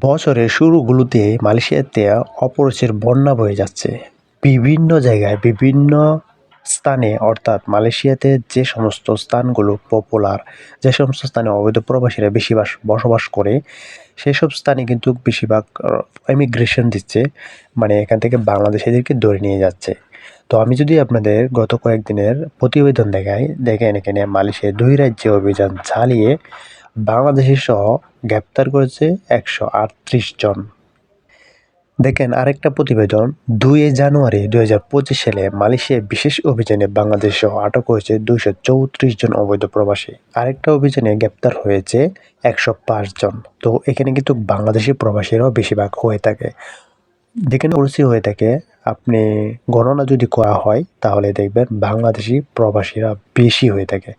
বছরের শুরুগুলোতে মালয়েশিয়াতে অপরিচিত বন্যা বয়ে যাচ্ছে। বিভিন্ন জায়গায় বিভিন্ন স্থানে, অর্থাৎ মালয়েশিয়াতে যে সমস্ত স্থানগুলো পপুলার যে সমস্ত স্থানে অবৈধ প্রবাসীরা বেশি বাস- বসবাস করে, সেসব স্থানে কিন্তু বেশিরভাগ ইমিগ্রেশন দিচ্ছে মানে এখান থেকে বাংলাদেশিদেরকে ধরে নিয়ে যাচ্ছে। তো আমি যদি আপনাদের গত কয়েকদিনের প্রতিবেদন দেখাই, দেখেন এখানে মালয়েশিয়া দুই রাজ্যে অভিযান চালিয়ে বাংলাদেশি সহ গ্রেপ্তার করেছে একশো আটত্রিশ জন। দেখেন আরেকটা প্রতিবেদন, দুই জানুয়ারি দুই হাজার পঁচিশ সালে মালয়েশিয়ায় বিশেষ অভিযানে বাংলাদেশ সহ আটক হয়েছে দুইশো চৌত্রিশ জন অবৈধ প্রবাসী। আরেকটা অভিযানে গ্রেপ্তার হয়েছে একশো পাঁচ জন। তো এখানে কিন্তু বাংলাদেশি প্রবাসীরাও বেশিরভাগ হয়ে থাকে। দেখেন ওরসি হয়ে থাকে, আপনি গণনা যদি করা হয়, তাহলে দেখবেন বাংলাদেশি প্রবাসীরা বেশি হয়ে থাকে।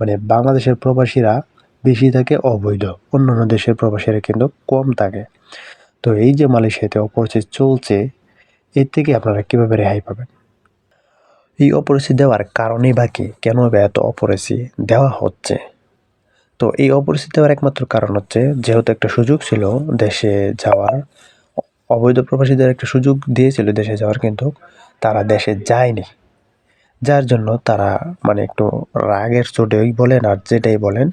মানে বাংলাদেশের প্রবাসীরা বেশি থাকে অবৈধ। অন্যান্য দেশের প্রবাসীরা কিন্তু কম থাকে। তো এই যে মালয়েশিয়াতে অপরিচিত চলছে, এর থেকে আপনারা কীভাবে রেহাই পাবেন? এই অপরিচিত দেওয়ার কারণেই বা কি? কেন এত অপরিচিত দেওয়া হচ্ছে? তো এই অপরিচিত দেওয়ার একমাত্র কারণ হচ্ছে, যেহেতু একটা সুযোগ ছিল দেশে যাওয়ার, অবৈধ প্রবাসীদের একটা সুযোগ দিয়েছিল দেশে যাওয়ার, কিন্তু তারা দেশে যায়নি। যার জন্য তারা মানে একটু রাগের চোটেই বলেন আর যেটাই বলেন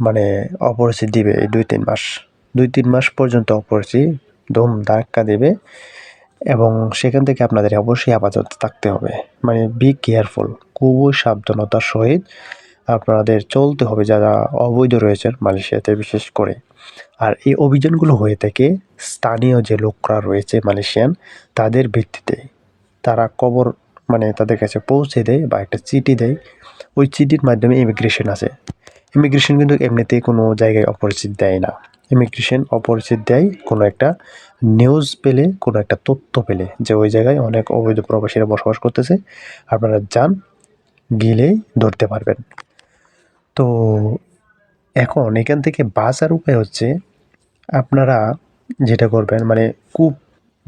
মানে অপরিচিত দিবে এই দুই তিন মাস। দুই তিন মাস পর্যন্ত অপরিচিত দম ধাক্কা দেবে এবং সেখান থেকে আপনাদের অবশ্যই আপাতত থাকতে হবে। মানে বি কেয়ারফুল খুবই সাবধানতার সহিত আপনাদের চলতে হবে যারা অবৈধ রয়েছেন মালয়েশিয়াতে বিশেষ করে। আর এই অভিযানগুলো হয়ে থাকে স্থানীয় যে লোকরা রয়েছে মালয়েশিয়ান, তাদের ভিত্তিতে তারা কবর মানে তাদের কাছে পৌঁছে দেয় বা একটা চিঠি দেয়। ওই চিঠির মাধ্যমে ইমিগ্রেশন আছে ইমিগ্রেশন কিন্তু এমনিতেই কোনো জায়গায় অপরিচিত দেয় না। ইমিগ্রেশন অপরিচিত দেয় কোনো একটা নিউজ পেলে, কোনো একটা তথ্য পেলে যে ওই জায়গায় অনেক অবৈধ প্রবাসীরা বসবাস করতেছে। আপনারা যান, গেলেই ধরতে পারবেন। তো এখন এখান থেকে বাঁচার উপায় হচ্ছে আপনারা যেটা করবেন মানে খুব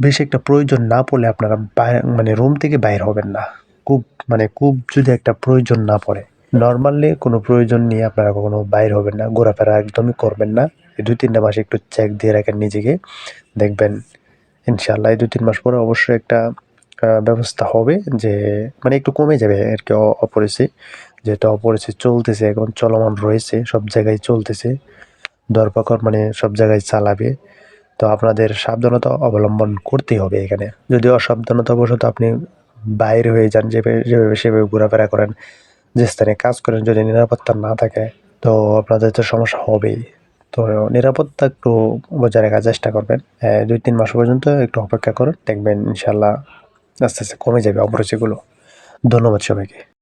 বেশি একটা প্রয়োজন না পড়লে আপনারা মানে রুম থেকে বাইর হবেন না। খুব মানে খুব যদি একটা প্রয়োজন না পড়ে নর্মালি কোনো প্রয়োজন নিয়ে আপনারা কখনো বাইর হবেন না, ঘোরাফেরা একদমই করবেন না। এই দুই তিনটা মাস একটু চেক দিয়ে রাখেন নিজেকে। দেখবেন ইনশাল্লাহ এই দু তিন মাস পরে অবশ্যই একটা ব্যবস্থা হবে যে মানে একটু কমে যাবে আর কি, অ- অপরিচিত যেহেতু অপরিচিত চলতেছে, এখন চলমান রয়েছে, সব জায়গায় চলতেছে। দরপাকড় মানে সব জায়গায় চালাবে। তো আপনাদের সাবধানতা অবলম্বন করতেই হবে এখানে। যদি অসাবধানতাবশত আপনি বাইরে হয়ে যান, যেভাবে যেভাবে সেভাবে ঘোরাফেরা করেন যে স্থানে কাজ করেন, যদি নিরাপত্তা না থাকে, তো আপনাদের তো সমস্যা হবেই। তো নিরাপত্তা একটু বজায় রাখার চেষ্টা করবেন। দুই, তিন মাস পর্যন্ত একটু অপেক্ষা করুন, দেখবেন ইনশাল্লাহ আস্তে আস্তে কমে যাবে অপরিচিতগুলো। ধন্যবাদ সবাইকে।